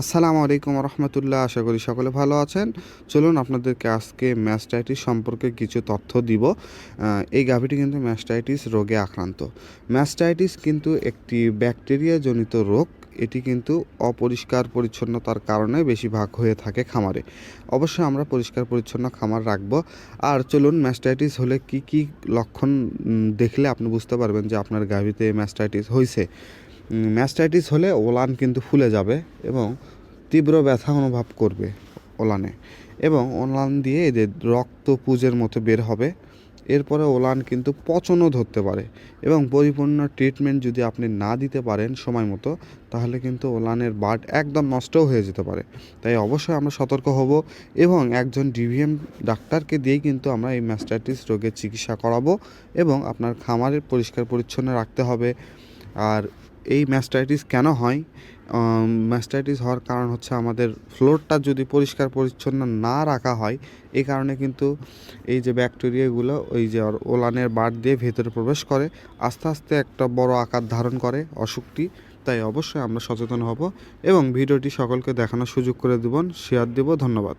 আসসালামু আলাইকুম রহমতুল্লাহ, আশা করি সকলে ভালো আছেন। চলুন আপনাদেরকে আজকে ম্যাস্টাইটিস সম্পর্কে কিছু তথ্য দিব। এই গাভীটি কিন্তু ম্যাস্টাইটিস রোগে আক্রান্ত। ম্যাস্টাইটিস কিন্তু একটি ব্যাকটেরিয়াজনিত রোগ। এটি কিন্তু অপরিষ্কার পরিচ্ছন্নতার কারণে বেশিরভাগ হয়ে থাকে খামারে। অবশ্যই আমরা পরিষ্কার পরিচ্ছন্ন খামার রাখব। আর চলুন, ম্যাস্টাইটিস হলে কি কি লক্ষণ দেখলে আপনি বুঝতে পারবেন যে আপনার গাভীতে ম্যাস্টাইটিস হয়েছে ম্যাস্টাইটিস হলে ওলান কিন্তু ফুলে যাবে এবং তীব্র ব্যথা অনুভব করবে ওলানে এবং ওলান দিয়ে এদের রক্ত পুজের মতো বের হবে, এরপরে ওলান কিন্তু পচনও ধরতে পারে এবং পরিপূর্ণ ট্রিটমেন্ট যদি আপনি না দিতে পারেন সময় মতো, তাহলে কিন্তু ওলানের বাট একদম নষ্টও হয়ে যেতে পারে। তাই অবশ্যই আমরা সতর্ক হব এবং একজন ডিভিএম ডাক্তারকে দিয়েই কিন্তু আমরা এই ম্যাস্টাইটিস রোগের চিকিৎসা করাবো এবং আপনার খামারের পরিষ্কার পরিচ্ছন্ন রাখতে হবে। আর এই ম্যাস্টাইটিস কেন হয়? ম্যাস্টাইটিস হওয়ার কারণ হচ্ছে আমাদের ফ্লোরটা যদি পরিষ্কার পরিচ্ছন্ন না রাখা হয় এই কারণে কিন্তু এই যে ব্যাকটেরিয়াগুলো ওই যে ওলানের বার দিয়ে ভেতরে প্রবেশ করে, আস্তে আস্তে একটা বড় আকার ধারণ করে অসুখটি। তাই অবশ্যই আমরা সচেতন হব এবং ভিডিওটি সকলকে দেখানোর সুযোগ করে দেবেন শেয়ার দেব, ধন্যবাদ।